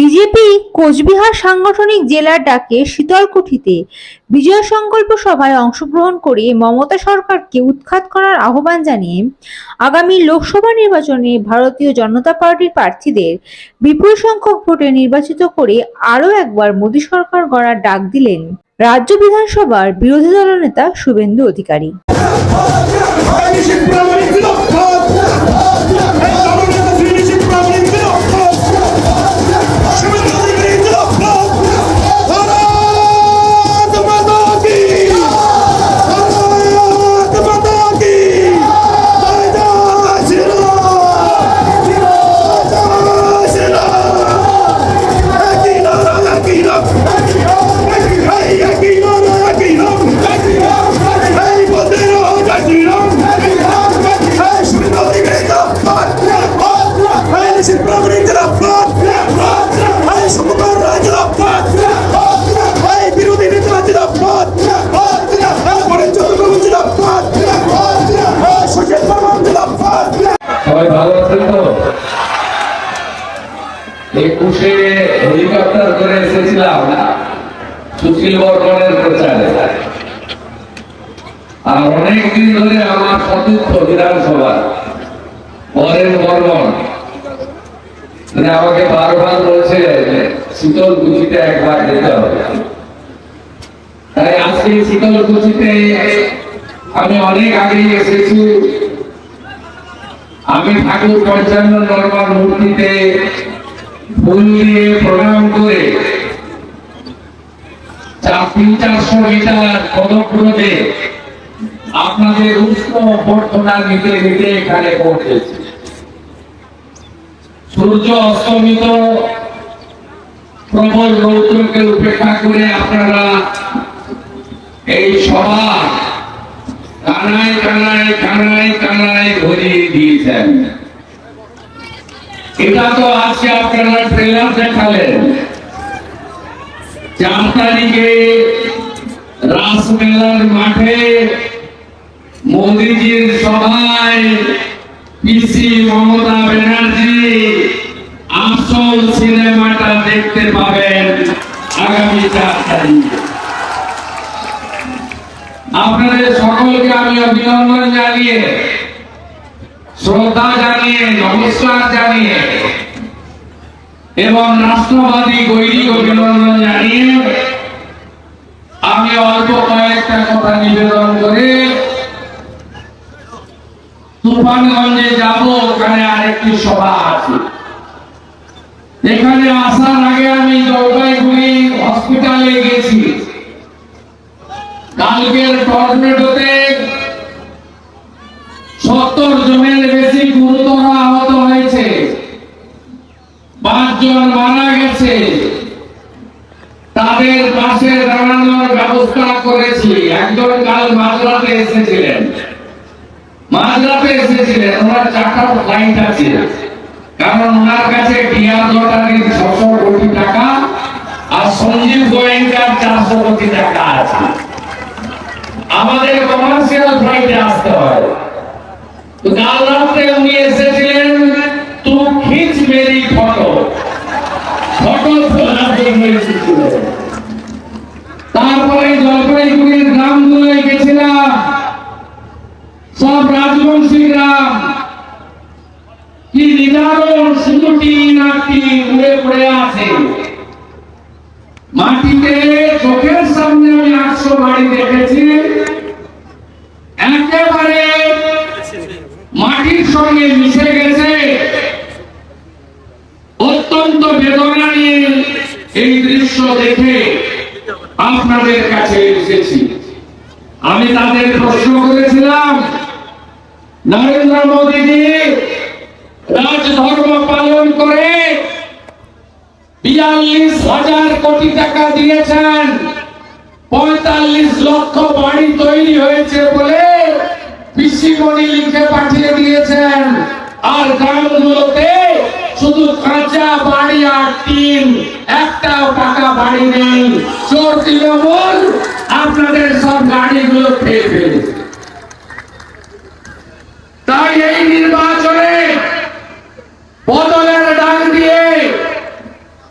BJP Cooch Behar সাংগঠনিক জেলার ডাকে শীতলকুঠিতে বিজয় সংকল্প সভায় অংশগ্রহণ করে মমতা সরকারকে উৎখাত করার আহ্বান জানিয়ে আগামী লোকসভা নির্বাচনে ভারতীয় জনতা পার্টির প্রার্থীদের বিপুল সংখ্যক ভোটে নির্বাচিত করে আরও একবার মোদী সরকার গড়ার ডাক দিলেন রাজ্য বিধানসভার বিরোধী দলনেতা শুভেন্দু অধিকারী। সবাই ভালো আছেন তো? একুশে হেলিকপ্টার করে এসেছিলাম সুশীল বর্মনের প্রচারে। আর অনেকদিন ধরে আমার সতীর্থ বিধানসভা পরেন বর্মন। মানে আমাকে বারবার বলছে শীতল কুচিতে একবার যেতে হবে। তাই আজকে শীতল কুচিতে আমি অনেক আগে এসেছি। আমি ঠাকুর পঞ্চান্ন নর্মাল মূর্তিতে ফুল দিয়ে প্রণাম করে তিন চারশো মিটার আপনাদের উষ্ণ নিতে নিতে এখানে সূর্য অস্তমিত, প্রবল রৌদ্রকে উপেক্ষা করে আপনারা এই সভা কানায় কানায় কানায় কানায় ভরিয়ে দিয়েছেন। এটা তো আজকে আপনারা ট্রেলার দেখালেন। চার তারিখে রাসমেলার মাঠে মোদিজির সভায় পিসি মমতা ব্যানার্জি আসল সিনেমাটা দেখতে পাবেন আগামী চার তারিখে। আপনাদের সকলকে আমি অভিনন্দন জানিয়ে, শ্রদ্ধা জানিয়ে, নমস্কার জানিয়ে এবং রাষ্ট্রবাদী গৈরিক অভিনন্দন জানিয়ে আমি অল্প কয়েকটা কথা নিবেদন করে তুফানগঞ্জে যাব, ওখানে আরেকটি সভা আছে। এখানে আসার আগে আমি জলপাইগুড়ি হসপিটালে গেছি। কালকের টর্নেডোতে সত্তর জনের বেশি গুরুতর আহত হয়েছে। পাঁচজন মারা গেছে। তাদের পাশে দাঁড়ানোর ব্যবস্থা করেছি। একজন কাল মাঝরাতে এসেছিলেন। মাঝরাতে এসেছিলেন, ওনার চারটা ফ্লাইট আছে। কারণ ওনার কাছে ডিয়ার লটারির ছশো কোটি টাকা আর সঞ্জীব গোয়েঙ্কার চারশো কোটি টাকা আছে। আমাদের কমার্শিয়াল ফ্লাইটে আসতে হয়। তো কাল রাত্রে উনি এসেছিলেন তু খিচ মেরি ফটো। ফটো তোলার জন্য এসেছিলেন তারপরে জলপাইগুড়ির গ্রামগুলোয় গেছিলাম, সব রাজবংশী গ্রাম, কি নিদারুণ শুধু টিন উড়ে পড়ে আছে। মাটিতে চোখের সামনে আমি আটশো বাড়ি দেখেছি একেবারে মাটির সঙ্গে মিশে গেছে। অত্যন্ত বেদনা নিয়ে এই দৃশ্য দেখে আপনাদের কাছে এসেছি। আমি তাদের প্রশ্ন করেছিলাম, নরেন্দ্র মোদীজি, রাজধর্ম পালন করে বিয়াল্লিশ হাজার কোটি টাকা দিয়েছেন, পঁয়তাল্লিশ লক্ষ বাড়ি তৈরি হয়েছে বলে পিসিমণি লিখে পাঠিয়ে দিয়েছেন। আর গ্রামগুলোতে শুধু কাঁচা বাড়ি আর টিন, একটাও টাকা বাড়ি নেই। চোর তৃণমূল আপনাদের সব গাড়িগুলো খেয়ে ফেলেছে তাই এই নির্বাচনে বদলের ডাক দিয়ে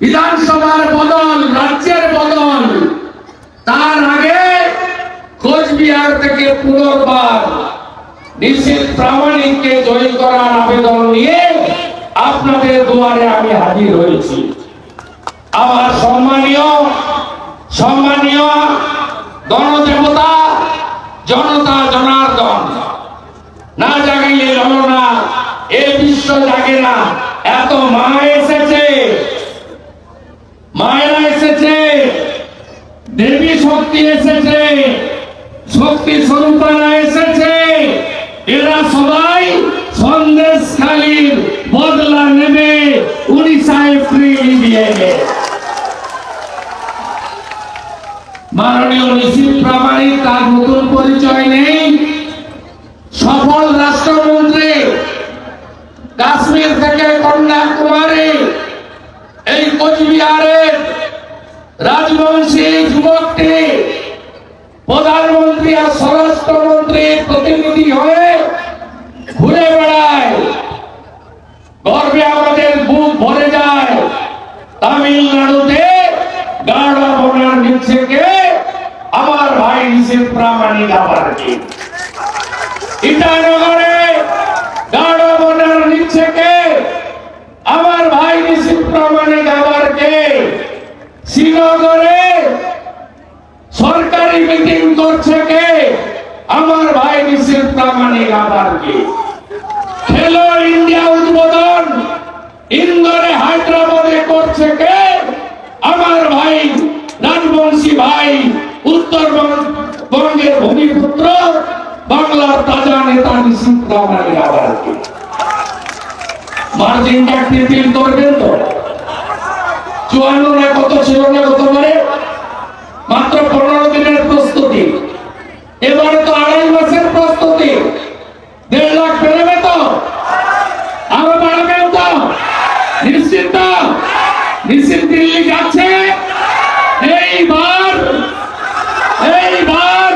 বিধানসভার বদল রাজ্যের বদল তার আগে কোচবিহার থেকে পুনর্বার নিশ্চিত প্রামাণিককে জয়ী করার আবেদন নিয়ে আপনাদের দুয়ারে আমি হাজির হয়েছি। আমার সম্মানীয় সম্মানীয় গণদেবতা জনতা জনার্দন, না জাগাইলে হলো না, এ বিশ্ব জাগে না, এত মা এসেছে। মায়েরা এসেছে, দেবী শক্তি এসেছে, শক্তি স্বরূপারা এসেছে এরা সবাই সন্দেশ খালির বদলা নেবে উড়িষ্যা এপ্রিল দিয়ে মাননীয় নিশীত প্রামাণিক তার নতুন পরিচয় নেই সফল রাষ্ট্রমন্ত্রী কাশ্মীর থেকে কন্যাকুমারী এই কোচবিহারের রাজবংশী যুবকটি প্রধানমন্ত্রী আর স্বরাষ্ট্রমন্ত্রীর প্রতিনিধি হয়ে ঘুরে বেড়ায় গর্বে আমাদের বুক ভরে যায় তামিলনাড়ুতে গাঢ় বনার নিচে কে আমার ভাই নিষেধ প্রামাণিক আবার কি ইটানগরে গাঢ় নিচে কে আমার ভাই নিষিদ্ধ প্রামাণিক আবার কে শ্রীনগরে সরকারি মিটিং করছে কে? আমার ভাই নিষিদ্ধ প্রামাণিক আবার কে খেলো ইন্ডিয়া উদ্বোধন। ইন্দোরে হায়দ্রাবাদে করছে কে? আমার ভাই রাজবংশী ভাই উত্তরবঙ্গের ভূমিপুত্র, বাংলার তাজা নেতা নিষিদ্ধ প্রামাণিক আবার কে মার্জিনটা তিন করবেন তো চুয়ান্ন না কত ছিল না গতবারে মাত্র পনেরো দিনের প্রস্তুতি এবারে তো আড়াই মাসের প্রস্তুতি দেড় লাখ বেরোবে তো আরও বাড়বে তো নিশ্চিত নিশ্চিত দিল্লি যাচ্ছে এইবার এইবার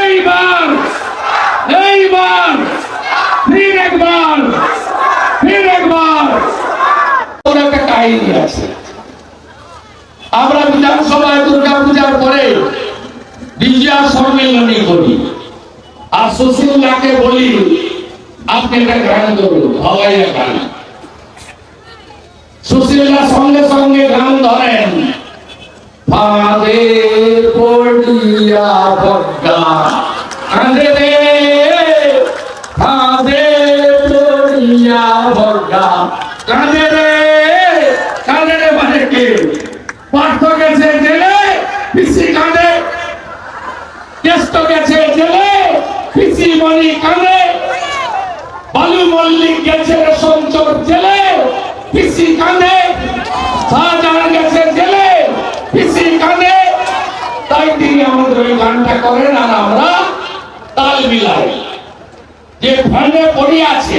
এইবার এইবার ফির একবার ফির একবার ওর একটা কাহিনী আছে আমরা বিধানসভায় দুর্গা পূজার পরে বিজয়া সম্মেলনী করি আর সুশীলাকে বলি, আপনি একটা গান করুন হওয়াইয়া গান। সুশীলা সঙ্গে সঙ্গে গান ধরেন ফাদের পড়িয়া রে মানে কে পার্থ গেছে জেলে পিসি কাঁদে কেষ্ট গেছে জেলে পিসি মনি কাঁদে বালু মল্লিক গেছে সঞ্চর জেলে, পিসি কাঁদে শাহজাহান গেছে জেলে, পিসি কাঁদে তাই তিনি আমাদের ওই গানটা করেন আর আমরা তাল মিলাই। যে ফান্ডে পড়ে আছে,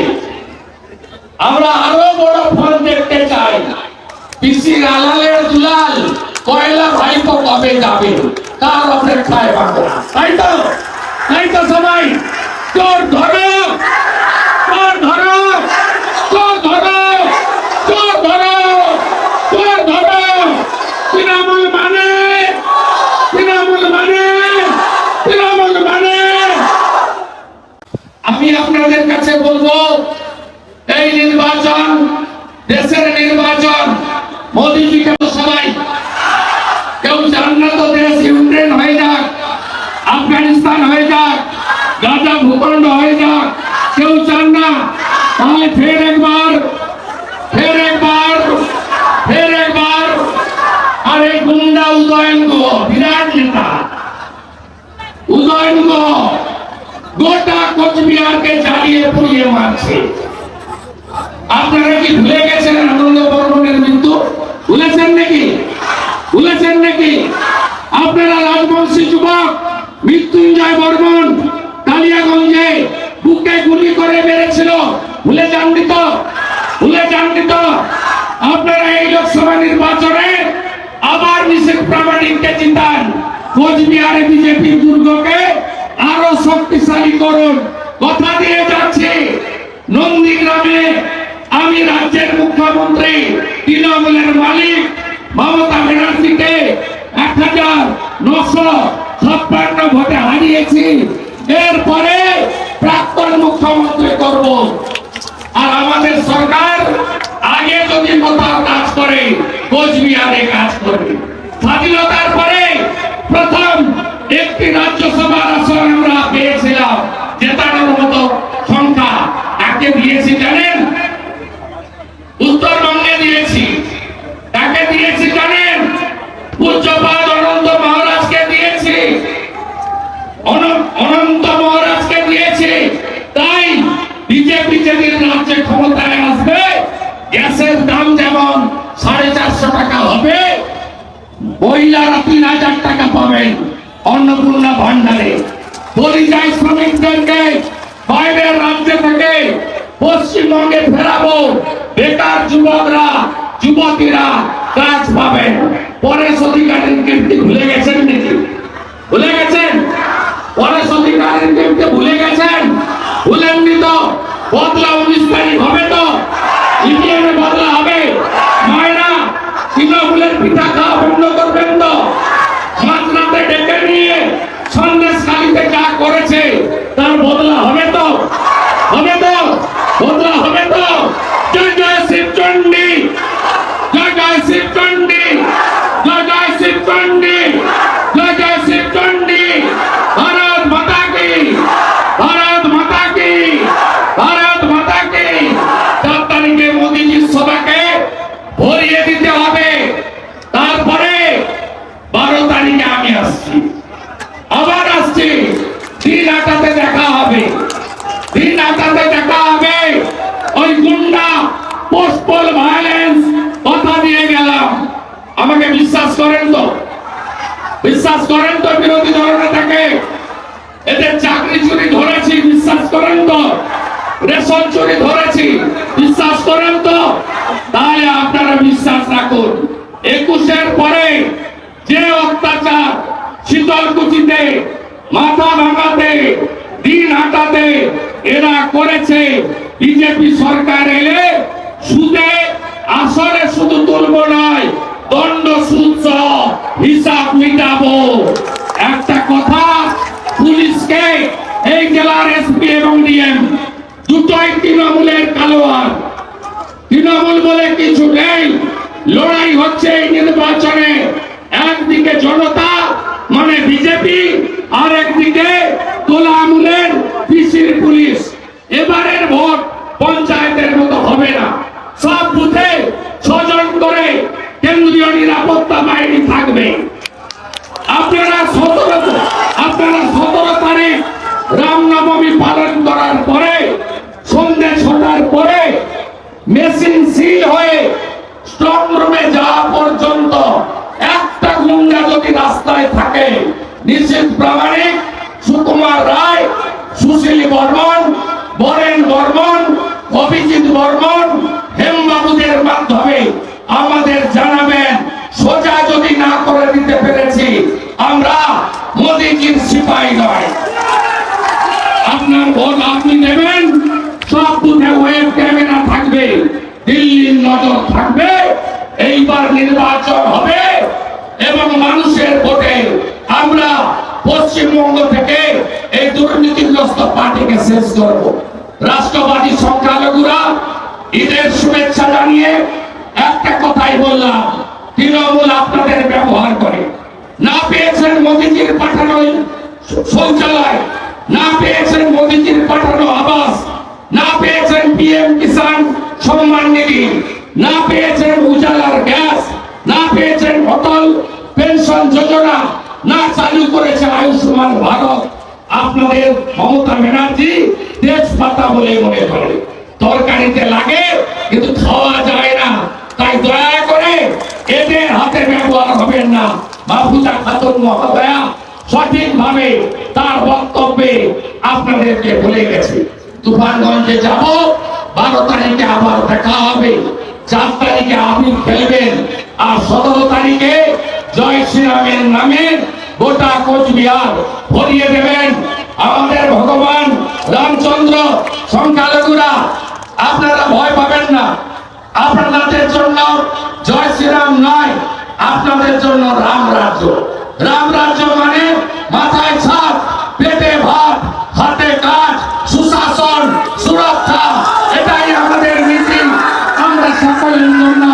আমরা আরও বড় ফান্ড দেখতে চাই। পিসি আলালের দুলাল কয়লা ভাইপো কবে যাবে, তার অপেক্ষায় বাংলা তাই তো? তাই তো সবাই? তোর ধরো তোর ধরো তোর ধরো তোর ধরো তোর ধরো তৃণমূল মানে তৃণমূল মানে তৃণমূল মানে আমি আপনাদের কাছে বলব এই নির্বাচন দেশের নির্বাচন মোদীজিকে সবাই কেউ চান না তো দেশ ইউক্রেন হয়ে যাক আফগানিস্তান হয়ে যাক গাজা ভূখণ্ড হয়ে যাক কেউ চান না তাহলে ফের একবার ফের একবার ফের একবার আর এই গুন্ডা উদয়ন গো বিরাট নেতা গো গোটা কোচবিহারকে জ্বালিয়ে পুড়িয়ে মারছে। আপনারা কি ভুলে গেছেন আনন্দ বর্মনের মৃত্যু? ভুলেছেন নাকি? ভুলেছেন নাকি? আপনারা রাজবংশী যুবক, মৃত্যুঞ্জয় বর্মন কালিয়াগঞ্জে বুকে গুলি করে মেরেছিল। ভুলে যাননি তো? ভুলে যাননি তো? আপনারা এই লোকসভা নির্বাচনে আবার নিষেধ প্রামাণিককে জিতান। কোচবিহারে বিজেপির দুর্গকে আরও শক্তিশালী করুন। কথা দিয়ে যাচ্ছে। নন্দীগ্রামে আমি রাজ্যের মুখ্যমন্ত্রী, তৃণমূলের মালিক মমতা ব্যানার্জিকে এক হাজার নশো ছাপ্পান্ন ভোটে হারিয়েছি। এরপরে প্রাক্তন মুখ্যমন্ত্রী করব। আর আমাদের সরকার আগে যদি কোথাও কাজ করে, কোচবিহারে কাজ করবে। স্বাধীনতার পরে প্রথম একটি রাজ্যসভার আসন আমরা পেয়েছিলাম জেতানোর মতো সংখ্যা। তাকে দিয়েছি জানেন? উত্তরবঙ্গে দিয়েছি। তাকে দিয়েছি জানেন? পূজ্যপাদ অনন্ত মহারাজকে দিয়েছি। অন- অনন্ত মহারাজকে দিয়েছে। তাই বিজেপি যেদিন রাজ্যে ক্ষমতায় আসবে, গ্যাসের দাম যেমন সাড়ে চারশো টাকা হবে, মহিলারা তিন হাজার টাকা পাবেন। অন্নপূর্ণা ভান্ডারে। পরিযায়ী শ্রমিকদেরকে বাইরের রাজ্য থেকে পশ্চিমবঙ্গে ফেরাবো। বেকার যুবকরা, যুবতীরা কাজ পাবেন। পরেশ অধিকারীর কীর্তি ভুলে গেছেন নাকি? ভুলে গেছেন? পরেশ অধিকারীর কীর্তি ভুলে গেছেন? ভুলেননি তো? বদলা উনিশ তারিখ হবে তো? ইভিএমে বদলা হবে মায়েরা তৃণমূলের পিঠা খাওয়া বন্ধ করবেন তো মাঝরাতে ডেকে নিয়ে কালিতে যা করেছে তার বদলা হবে তো বদলা হবে তো জয় জয় শিবচন্ডী জয় জয় শিবচন্ডী জয় জয় শিবচন্ডী জয় জয় শিবচন্ডী ভারত মাতা কি ভারত মাতা কি ভারত মাতা কি চার তারিখে মোদীজির সভাকে ভরিয়ে দিতে হবে তারপরে বারো তারিখে আমি আসছি আবার আসছি দিন আটাতে দেখা হবে দিন আটাতে দেখা হবে ওই গুন্ডা পোস্টপল ভায়োলেন্স কথা দিয়ে গেলাম আমাকে বিশ্বাস করেন তো বিশ্বাস করেন তো বিরোধী দলনেতাকে এদের চাকরি চুরি ধরেছি, বিশ্বাস করেন তো। রেশন চুরি ধরেছি, বিশ্বাস করেন তো। তাহলে আপনারা বিশ্বাস রাখুন। একুশের পরে যে অত্যাচার শীতলকুচিতে, মাথা ভাঙাতে, দিন হাঁটাতে এরা করেছে, বিজেপি সরকার এলে সুদে আসরে শুধু তুলব নয় দণ্ড সহ হিসাব মিটাবো। একটা কথা, পুলিশকে এই জেলার এসপি এবং ডিএম দুটোই তৃণমূলের কালোয়ার। তৃণমূল বলে কিছু নেই, লড়াই হচ্ছে এই নির্বাচনে। একদিকে জনতা মানে বিজেপি আর একদিকে তোলা আমুলের পিসির পুলিশ এবারের ভোট পঞ্চায়েতের মতো হবে না সব বুথে ছজন করে কেন্দ্রীয় নিরাপত্তা বাহিনী থাকবে আপনারা সতেরো আপনারা সতেরো তারিখ রামনবমী পালন করার পরে সন্ধ্যে ছটার পরে মেশিন সিল হয়ে স্ট্রং রুমে যাওয়া পর্যন্ত একটা গুন্ডা যদি রাস্তায় থাকে, নিশ্চিত প্রামাণিক সুকুমার রায়, সুশীল বর্মন, বরেন বর্মন, অভিজিৎ বর্মন, হেমবাবুদের মাধ্যমে আমাদের জানাবেন, সোজা যদি না করে দিতে পেরেছি, আমরা মোদীজির সিপাহী নয়। আপনার ভোট আপনি নেবেন, সব বুথে ওয়েব ক্যামেরা থাকবে দিল্লির নজর থাকবে, এইবার নির্বাচন হবে এবং মানুষের ভোটে আমরা পশ্চিমবঙ্গ থেকে এই দুর্নীতিগ্রস্ত পার্টিকে শেষ করব। রাষ্ট্রবাদী সংখ্যালঘুরা ঈদের শুভেচ্ছা জানিয়ে একটা কথাই বললাম, তৃণমূল আপনাদের ব্যবহার করে। না পেয়েছেন মোদীজির পাঠানো শৌচালয়, না পেয়েছেন মোদীজির পাঠানো আবাস, না পেয়েছেন পিএম কিষান সম্মান নিধি। না পেয়েছেন উজালার গ্যাস, না পেয়েছেন অটল পেনশন যোজনা, না চালু করেছে আয়ুষ্মান ভারত। আপনাদের মমতা ব্যানার্জি তেজপাতা বলে মনে করে। তরকারিতে লাগে, কিন্তু খাওয়া যায় না। তাই দয়া করে এদের হাতে ব্যবহার হবেন না। মাহফুজা খাতুন মহোদয়া, সঠিকভাবে তার বক্তব্যে আপনাদেরকে বলে গেছে। তুফানগঞ্জে যাব, বারো তারিখে আবার দেখা হবে। চার তারিখে আবির খেলবেন আর সতেরো তারিখে জয় শ্রীরামের নামে গোটা কোচবিহার ভরিয়ে দেবেন আমাদের ভগবান রামচন্দ্র সংখ্যালঘুরা। আপনারা ভয় পাবেন না। আপনাদের জন্য জয় শ্রীরাম নয়, আপনাদের জন্য রাম রাজ্য। রাম রাজ্য মানে মাথায় সকলের জন্য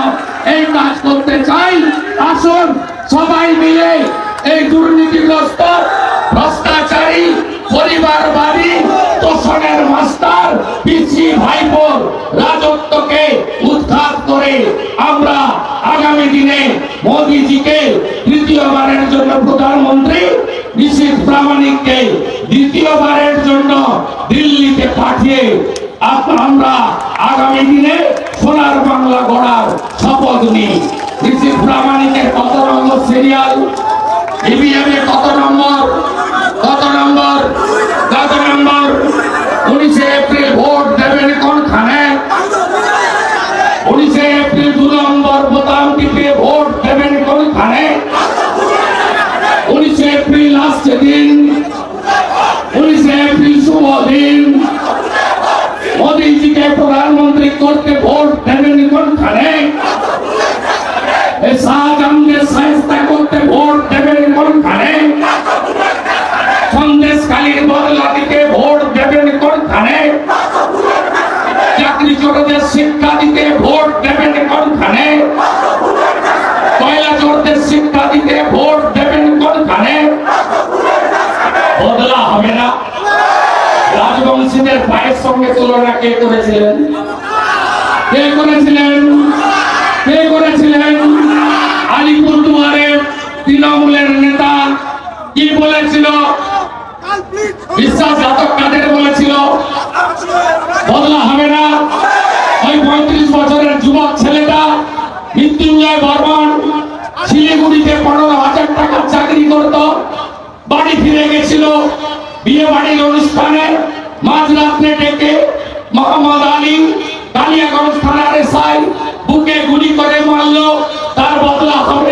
এই কাজ করতে চাই। আসুন সবাই মিলে এই দুর্নীতিগ্রস্ত, ভ্রষ্টাচারী পরিবারবাদী তোষণের মাস্টার, পিসি ভাইপোর রাজত্বকে উৎখাত করে আমরা আগামী দিনে মোদিজিকে তৃতীয়বারের জন্য প্রধানমন্ত্রী নিশীত প্রামাণিককে দ্বিতীয়বারের জন্য দিল্লিতে পাঠিয়ে আপ- আমরা আগামী দিনে সোনার বাংলা গড়ার শপথ নিই। নিশীত প্রামাণিকের কত নম্বর সিরিয়াল ইভিএম এ কত নম্বর? শিক্ষা দিতে ভোট দেবেন কোনখানে? কয়লা চোরদের শিক্ষা দিতে ভোট দেবেন কোনখানে? বদলা হবে না। রাজবংশীদের পায়ের সঙ্গে তুলনা কে করেছিলেন? কে করেছিলেন কে করেছিলেন আলিপুরদুয়ারের তৃণমূলের নেতা কি বলেছিল বিশ্বাসঘাতক কাদের বলেছিল বদলা হবে না ওই পঁয়ত্রিশ বছরের যুবক ছেলেটা মৃত্যুঞ্জয় বর্মন, শিলিগুড়িতে পনেরো হাজার চাকরি করত, বাড়ি ফিরে গেছিল বিয়ে বাড়ির অনুষ্ঠানে মাঝরাত্রে ডেকে মোহাম্মদ আলী কালিয়াগঞ্জ থানার এসআই বুকে গুলি করে মারলো, তার বদলা হবে